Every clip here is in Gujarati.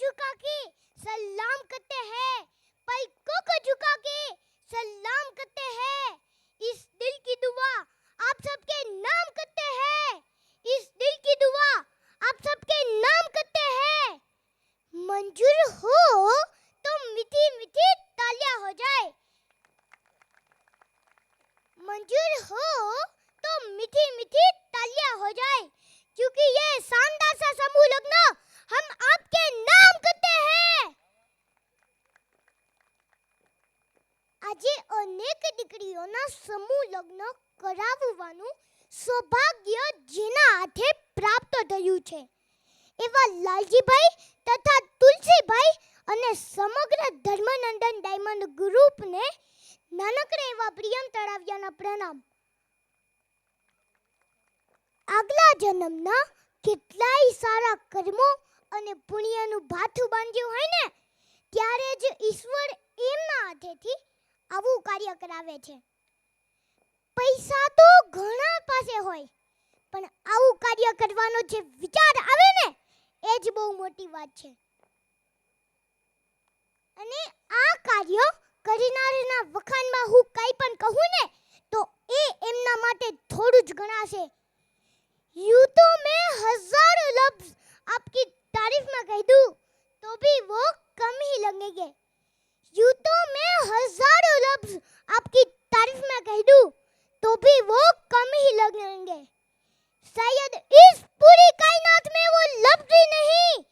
झुका के सलाम करते हैं। पलकों को झुका के सलाम करते हैं। इस दिल की दुआ आप सबके नाम करते हैं। इस दिल की दुआ आप सबके દીકરીઓના સમૂહ લગ્ન કરાવવાનું સૌભાગ્ય જેના હાથે પ્રાપ્ત થયું છે. એવા લાલજીભાઈ તથા તુલસીભાઈ અને સમગ્ર ધર્મનંદન ડાયમંડ ગ્રુપને નાનકડે એવા પ્રિયમ તળાવિયાના પ્રણામ. આગલા જન્મના કેટલાય સારા કર્મો અને પુણ્યનું ભાથું બાંધ્યું હોય ને, ત્યારે જ ઈશ્વર એમના હાથેથી આવું કાર્ય કરાવે છે. પૈસા તો ઘણા પાસે હોય પણ આવું કાર્ય કરવાનો જે વિચાર આવે ને એ જ બહુ મોટી વાત છે અને આ કાર્ય કરનારના વખાણમાં હું કંઈ પણ કહું ને તો એ એમના માટે થોડું જ ગણાશે यूं तो मैं हजारों लफ्ज आपकी तारीफ में कह दूं तो भी वो कम ही लगेंगे यूं तो मैं हजारों लफ्ज आपकी तारीफ में कह दूं तो भी वो कम ही लगेंगे शायद इस पूरी कायनात में वो लफ्ज ही नहीं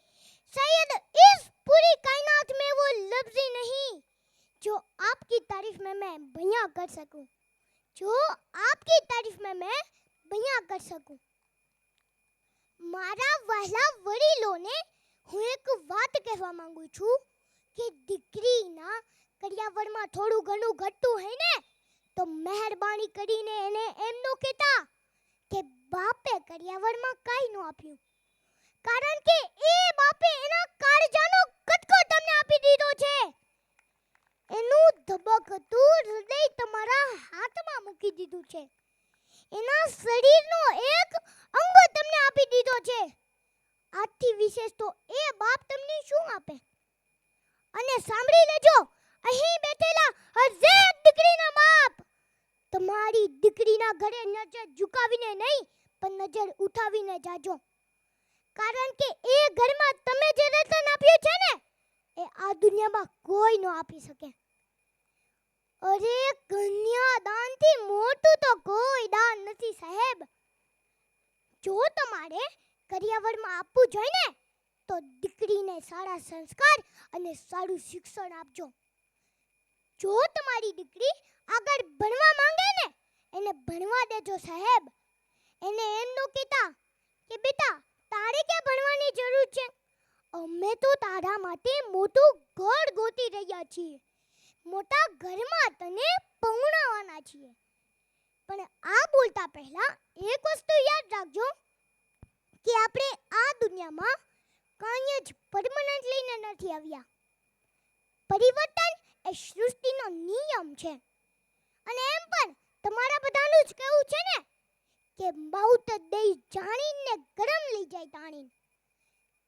शायद इस पूरी कायनात में वो लफ्ज ही नहीं जो आपकी तारीफ में मैं बयां कर सकूं जो आपकी तारीफ में मैं बयां कर सकूं મારા વહાલા વડીલોને હું એક વાત કહેવા માંગુ છું કે દીકરીના કરિયાવરમાં થોડું ઘણું ઘટતું હોય ને તો મહેરબાની કરીને એને એમ નો કહેતા કે બાપે કરિયાવરમાં કાઈ ન આપ્યું. કારણ કે એ બાપે એના કાળજાનો કટકો તમને આપી દીધો છે. એનું ધબકતું હૃદય તમારા હાથમાં મૂકી દીધું છે. એના શરીરનો એક અંગ તમને આપી દીધો છે. આથી વિશેષ તો એ બાપ તમને શું આપે? અને સાંભળી લેજો, અહીં બેઠેલા હરેક દીકરીના બાપ તમારી દીકરીના ઘરે નજર ઝુકાવીને નહીં, પણ નજર ઉઠાવીને જાજો. કારણ કે એ ઘરમાં તમે જે રતન આપ્યું છે ને, એ આ દુનિયામાં કોઈ ન આપી શકે. અરે કન્યા દાનથી મોટું તો કોઈ દાન નથી, સાહેબ. જો તમારે કરિયાવરમાં આપવું જોઈએ ને, તો દીકરીને સારા સંસ્કાર અને સારું શિક્ષણ આપજો. જો તમારી દીકરી આગળ ભણવા માંગે ને, એને ભણવા દેજો સાહેબ. એને એમ નો કહેતા કે, બેટા, તારે ક્યાં ભણવાની જરૂર છે? અમે તો તારા માટે મોટું ઘર ગોતી રહ્યા છીએ. મોટા ઘરમાં તને પૌણાવવાના છીએ. પણ આ બોલતા પહેલા એક વસ્તુ યાદ રાખજો કે આપણે આ દુનિયામાં કાંઈ જ પરમનન્ટ લઈને નથી આવ્યા. પરિવર્તન એ સૃષ્ટિનો નિયમ છે. અને એમ પણ તમારા બધાનું જ કહેવું છે ને કે બહુત દઈ જાણીને ગરમ લઈ જાય તાણી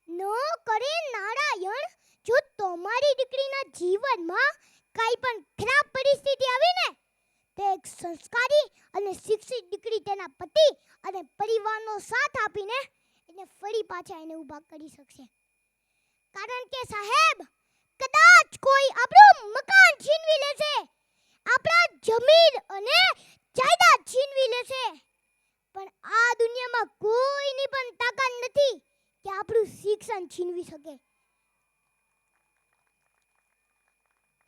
ન કરે નારાયણ જો તમારી દીકરીના જીવનમાં કાંઈ પણ ખરાબ પરિસ્થિતિ આવી ને, તે એક સંસ્કારી અને શિક્ષિત દીકરી તેના પતિ અને પરિવારનો સાથ આપીને એને ફરી પાછા એને ઊભા કરી શકશે. કારણ કે સાહેબ કદાચ કોઈ આપણું મકાન છીનવી લેશે. આપણા જમીન અને જાયદાદ છીનવી લેશે. પણ આ દુનિયામાં કોઈની પણ તાકાત નથી કે આપણું શિક્ષણ છીનવી શકે.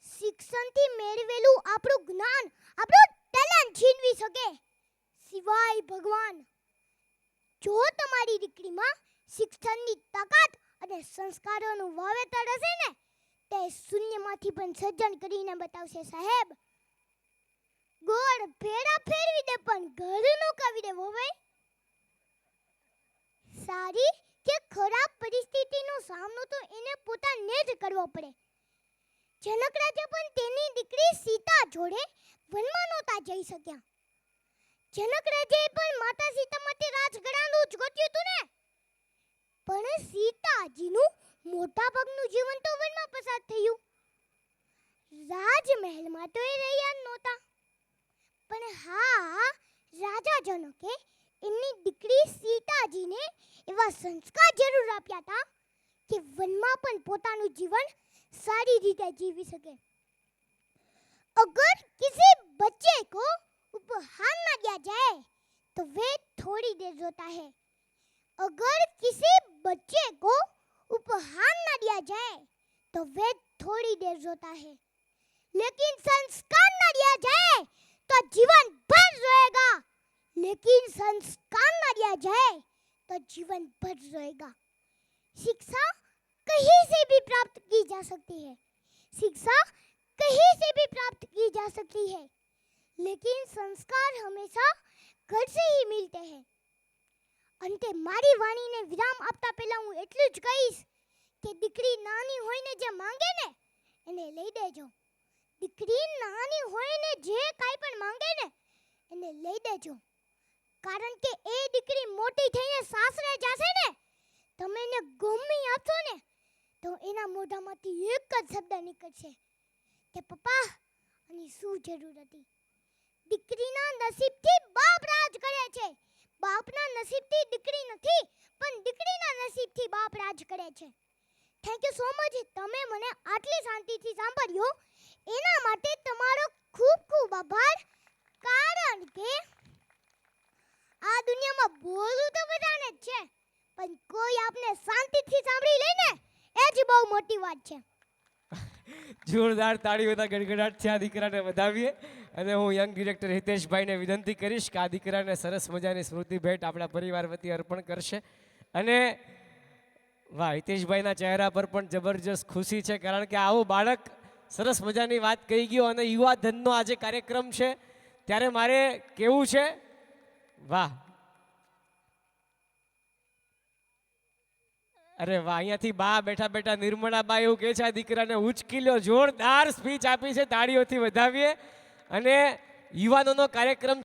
શિક્ષણથી મેળવેલું આપણું જ્ઞાન, આપણું ટેલેન્ટ છીનવી શકે. સિવાય ભગવાન, જો તમારી દીકરીમાં શિક્ષણની તાકાત અને સંસ્કારોનું વાવેતર હશે ને તે શૂન્યમાંથી પણ સર્જન કરીને બતાવશે, સાહેબ. ગોળ ફેરા ફેરવી દે, પણ ઘરનું કાવી દે ભાઈ. સારી કે ખરાબ પરિસ્થિતિનો સામનો તો એને પોતાને જ કરવો પડે. જનક રાજા પણ તેની દીકરી સીતા જોડે વનમાં નહોતા જઈ શક્યા. જનક રાજાએ પણ માતા સીતા માટે રાજગણાનું જ ગોત્યું હતું ને. પણ સીતાજીનું મોટા ભાગનું જીવન તો વનમાં પસાર થયું રાજમહેલમાં તો એ રહ્યા જ નહોતા પણ હા રાજા જનકે એમની દીકરી સીતાજીને એવા સંસ્કાર જરૂર આપ્યા હતા કે વનમાં પણ પોતાનું જીવન સારી રીતે જીવી શકે अगर किसी बच्चे को उपहार न दिया जाए तो वे थोड़ी देर रोता है अगर किसी बच्चे को उपहार न दिया जाए तो वे थोड़ी देर रोता है। लेकिन संस्कार न दिया जाए तो जीवन भर रोएगा। लेकिन संस्कार न दिया जाए तो जीवन भर रोएगा। शिक्षा कहीं से भी प्राप्त की जा सकती है। शिक्षा कहीं से भी प्राप्त की जा सकती है। लेकिन संस्कार हमेशा घर से ही मिलते हैं। અંતે મારી વાણીને વિરામ આપતા પહેલા હું એટલું જ કહીશ કે દીકરી નાની હોઈને જે માંગે ને, એને લઈ દેજો. દીકરી નાની હોઈને જે કાંઈ પણ માંગે ને, એને લઈ દેજો. કારણ કે એ દીકરી મોટી થઈને સાસરે જશે ને, તમે એને ગમી આપશો ને, તો એના મોઢામાંથી એક જ શબ્દ નીકળશે કે પપ્પા, આની શું જરૂર હતી? દીકરીના નસીબથી બાપ રાજ કરે છે. બાપના નસીબથી દીકરી નથી, પણ દીકરીના નસીબથી બાપ રાજ કરે છે. થેન્ક યુ સો મચ તમે મને આટલી શાંતિથી સાંભળ્યો. એના માટે તમારો ખૂબ ખૂબ આભાર. કારણ કે આ દુનિયામાં બોલવું તો બધાને જ છે પણ કોઈ આપને શાંતિથી સાંભળી લે ને એ જ બહુ મોટી વાત છે જોરદાર તાળીઓના ગડગડાટ છે આ દીકરાને વધાવીએ. અને હું યંગ ડિરેક્ટર હિતેશભાઈને વિનંતી કરીશ કે આ દીકરાને સરસ મજાની સ્મૃતિ ભેટ આપણા પરિવાર વતી અર્પણ કરશે. અને વાહ, હિતેશભાઈના ચહેરા પર પણ જબરજસ્ત ખુશી છે, કારણ કે આવું બાળક સરસ મજાની વાત કહી ગયો અને યુવા ધનનો આજે કાર્યક્રમ છે. ત્યારે મારે કેવું છે? વાહ અરે વાહ, અહીંયાથી બા બેઠા બેઠા નિર્મળાબા એવું કહે છે, આ દીકરાને ઉચકી જોરદાર સ્પીચ આપી છે, તાળીઓથી વધાવીએ. અને યુવાનોનો કાર્યક્રમ